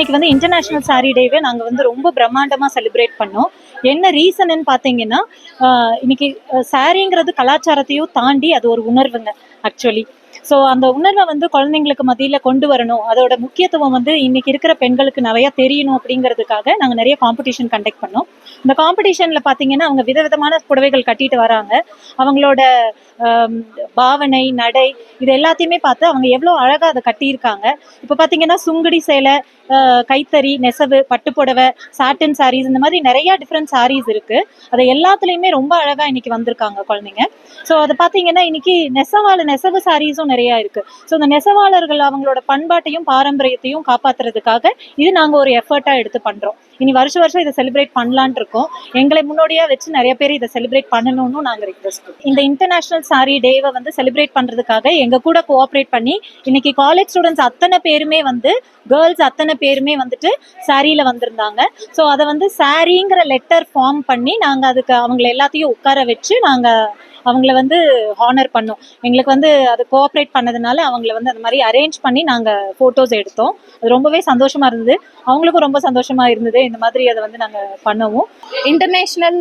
இன்னைக்கு வந்து international sorry டேவே நாங்கள் வந்து ரொம்ப பிரம்மாண்டமாக செலிப்ரேட் பண்ணோம். என்ன ரீசன்னு பார்த்தீங்கன்னா இன்னைக்கு சாரிங்கிறது கலாச்சாரத்தையும் தாண்டி அது ஒரு உணர்வுங்க ஆக்சுவலி ஸோ அந்த உணர்வை வந்து குழந்தைங்களுக்கு மத்தியில் கொண்டு வரணும். அதோட முக்கியத்துவம் வந்து இன்னைக்கு இருக்கிற பெண்களுக்கு நிறைய தெரியணும் அப்படிங்கிறதுக்காக நாங்கள் நிறைய காம்படிஷன் கண்டக்ட் பண்ணோம். இந்த காம்படிஷனில் பார்த்தீங்கன்னா அவங்க விதவிதமான புடவைகள் கட்டிட்டு வராங்க. அவங்களோட பாவனை நடை இது எல்லாத்தையுமே பார்த்து அவங்க எவ்வளோ அழகாக அதை கட்டியிருக்காங்க. இப்போ பார்த்தீங்கன்னா சுங்குடி சேலை கைத்தறி நெசவு பட்டுப்புடவை சாட்டன் சாரீஸ் இந்த மாதிரி நிறைய டிஃப்ரெண்ட் சாரீஸ் இருக்கு. அதை எல்லாத்துலேயுமே ரொம்ப அழகாக இன்னைக்கு வந்திருக்காங்க குழந்தைங்க. ஸோ அதை பார்த்தீங்கன்னா இன்னைக்கு நெசவால் நெசவு சாரீஸ் சாரீஸும் நிறையா இருக்கு. ஸோ இந்த நெசவாளர்கள் அவங்களோட பண்பாட்டையும் பாரம்பரியத்தையும் காப்பாத்துறதுக்காக இது நாங்கள் ஒரு எஃபர்ட்டாக எடுத்து பண்ணுறோம் இனி வருஷம் வருஷம் இதை செலிப்ரேட் பண்ணலான் இருக்கோம். எங்களை முன்னோடியா வச்சு நிறைய பேர் இதை செலிப்ரேட் பண்ணணும்னு நாங்கள் ரிக்வெஸ்ட் இந்த இன்டர்நேஷனல் சாரி டேவை வந்து செலிப்ரேட் பண்ணுறதுக்காக எங்கள் கூட கோஆப்ரேட் பண்ணி இன்னைக்கு காலேஜ் ஸ்டூடெண்ட்ஸ் அத்தனை பேருமே வந்து கேர்ள்ஸ் அத்தனை பேருமே வந்துட்டு சாரியில வந்திருந்தாங்க. ஸோ அதை வந்து சாரிங்கிற லெட்டர் ஃபார்ம் பண்ணி நாங்கள் அதுக்கு அவங்கள எல்லாத்தையும் உட்கார வச்சு நாங்கள் அவங்கள வந்து ஹானர் பண்ணோம். எங்களுக்கு வந்து அது கோஆப்ரேட் பண்ணதுனால அவங்கள வந்து அந்த மாதிரி அரேஞ்ச் பண்ணி நாங்கள் ஃபோட்டோஸ் எடுத்தோம். அது ரொம்பவே சந்தோஷமா இருந்தது. அவங்களுக்கும் ரொம்ப சந்தோஷமா இருந்தது. இந்த மாதிரி அதை வந்து நாங்கள் பண்ணுவோம். இன்டர்நேஷ்னல்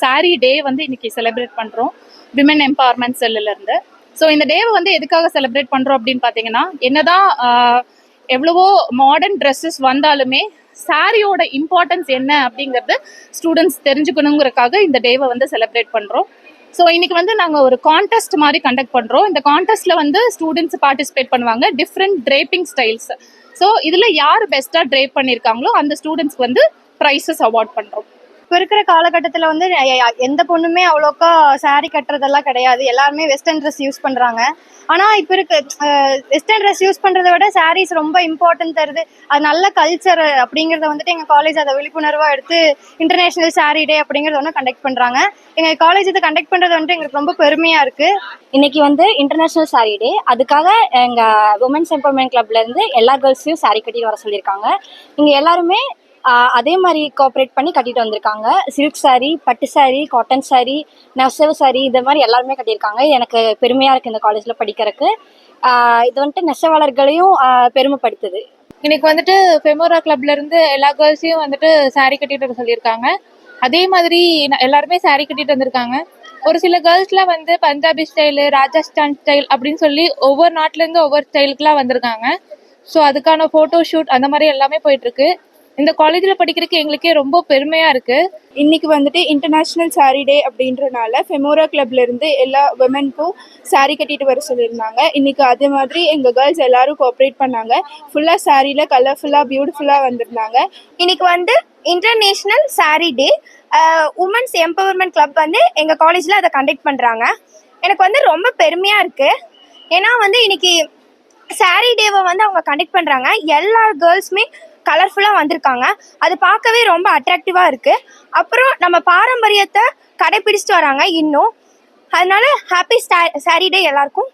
சாரி டே வந்து இன்னைக்கு செலிப்ரேட் பண்ணுறோம் விமன் எம்பவர்மெண்ட் செல்லுலேருந்து ஸோ இந்த டேவை வந்து எதுக்காக செலிப்ரேட் பண்ணுறோம் அப்படின்னு பார்த்தீங்கன்னா என்னதான் எவ்வளவோ மாடர்ன் ட்ரெஸ்ஸஸ் வந்தாலுமே சாரியோட இம்பார்ட்டன்ஸ் என்ன அப்படிங்கிறது ஸ்டூடெண்ட்ஸ் தெரிஞ்சுக்கணுங்கிறதுக்காக இந்த டேவை வந்து செலிப்ரேட் பண்ணுறோம் ஸோ இன்னைக்கு வந்து நாங்கள் ஒரு கான்டெஸ்ட் மாதிரி கண்டக்ட் பண்ணுறோம் இந்த கான்டெஸ்ட்ல வந்து ஸ்டூடெண்ட்ஸ் பார்ட்டிசிபேட் பண்ணுவாங்க. டிஃப்ரெண்ட் ட்ரேப்பிங் ஸ்டைல்ஸ் ஸோ இதில் யார் பெஸ்ட்டாக ட்ரேப் பண்ணியிருக்காங்களோ அந்த ஸ்டூடெண்ட்ஸ்க்கு வந்து ப்ரைஸஸ் அவார்ட் பண்ணுறோம் இப்போ இருக்கிற காலகட்டத்தில் வந்து எந்த பொண்ணுமே அவ்வளோக்கா சாரி கட்டுறதெல்லாம் கிடையாது. எல்லாருமே வெஸ்டர்ன் ட்ரெஸ் யூஸ் பண்ணுறாங்க ஆனால் இப்போ இருக்க வெஸ்டர்ன் ட்ரெஸ் யூஸ் பண்ணுறத விட சாரீஸ் ரொம்ப இம்பார்ட்டன்ட் தருது. அது நல்ல கல்ச்சர் அப்படிங்கிறத வந்துட்டு எங்கள் காலேஜ் அதை விழிப்புணர்வாக எடுத்து இன்டர்நேஷ்னல் சாரி டே அப்படிங்கிறத ஒன்று கண்டக்ட் பண்ணுறாங்க எங்கள் காலேஜ் இது கண்டக்ட் பண்ணுறது வந்துட்டு எங்களுக்கு ரொம்ப பெருமையாக இருக்குது இன்னைக்கு வந்து இன்டர்நேஷனல் சாரி டே அதுக்காக எங்க உமன்ஸ் எம்பவர்மெண்ட் கிளப்ல இருந்து எல்லா கேர்ள்ஸையும் சாரி கட்டிட்டு வர சொல்லியிருக்காங்க. இங்க எல்லாருமே அதே மாதிரி கோஆப்ரேட் பண்ணி கட்டிட்டு வந்திருக்காங்க. சில்க் சாரீ பட்டு சாரீ காட்டன் சாரீ நெசவு சாரீ இது மாதிரி எல்லாருமே கட்டியிருக்காங்க. எனக்கு பெருமையாக இருக்குது இந்த காலேஜில் படிக்கிறதுக்கு. இது வந்துட்டு நெசவாளர்களையும் பெருமைப்படுத்துது. இன்னைக்கு வந்துட்டு ஃபெமோரா கிளப்லேருந்து எல்லா கேர்ள்ஸையும் வந்துட்டு சாரீ கட்டிட்டு வர சொல்லியிருக்காங்க. அதே மாதிரி எல்லாருமே சாரீ கட்டிட்டு வந்திருக்காங்க. ஒரு சில கேர்ள்ஸ்லாம் வந்து பஞ்சாபி ஸ்டைலு ராஜஸ்தான் ஸ்டைல் அப்படின்னு சொல்லி ஒவ்வொரு நாட்டிலேருந்து ஒவ்வொரு ஸ்டைலுக்குலாம் வந்திருக்காங்க. ஸோ அதுக்கான ஃபோட்டோ ஷூட் அந்த மாதிரி எல்லாமே போயிட்டுருக்கு இந்த காலேஜில் படிக்கிறதுக்கு எங்களுக்கே ரொம்ப பெருமையாக இருக்குது இன்னைக்கு வந்துட்டு இன்டர்நேஷ்னல் சாரி டே அப்படின்றனால ஃபெமோரா கிளப்லேருந்து எல்லா விமென்க்கும் saree கட்டிட்டு வர சொல்லியிருந்தாங்க. இன்னைக்கு அதே மாதிரி எங்கள் கேர்ள்ஸ் எல்லாரும் கோஆப்ரேட் பண்ணாங்க. ஃபுல்லாக சாரியில் கலர்ஃபுல்லாக பியூட்டிஃபுல்லாக வந்திருந்தாங்க. இன்னைக்கு வந்து international saree day women's empowerment club வந்து எங்கள் காலேஜில் அதை கண்டக்ட் பண்ணுறாங்க எனக்கு வந்து ரொம்ப பெருமையாக இருக்குது ஏன்னா வந்து இன்னைக்கு saree டேவை வந்து அவங்க கண்டக்ட் பண்ணுறாங்க எல்லா கேர்ள்ஸுமே கலர்ஃபுல்லாக வந்திருக்காங்க. அது பார்க்கவே ரொம்ப அட்ராக்டிவாக இருக்குது அப்புறம் நம்ம பாரம்பரியத்தை கடைபிடிச்சிட்டு வராங்க இன்னும். அதனால ஹாப்பி saree டே எல்லாருக்கும்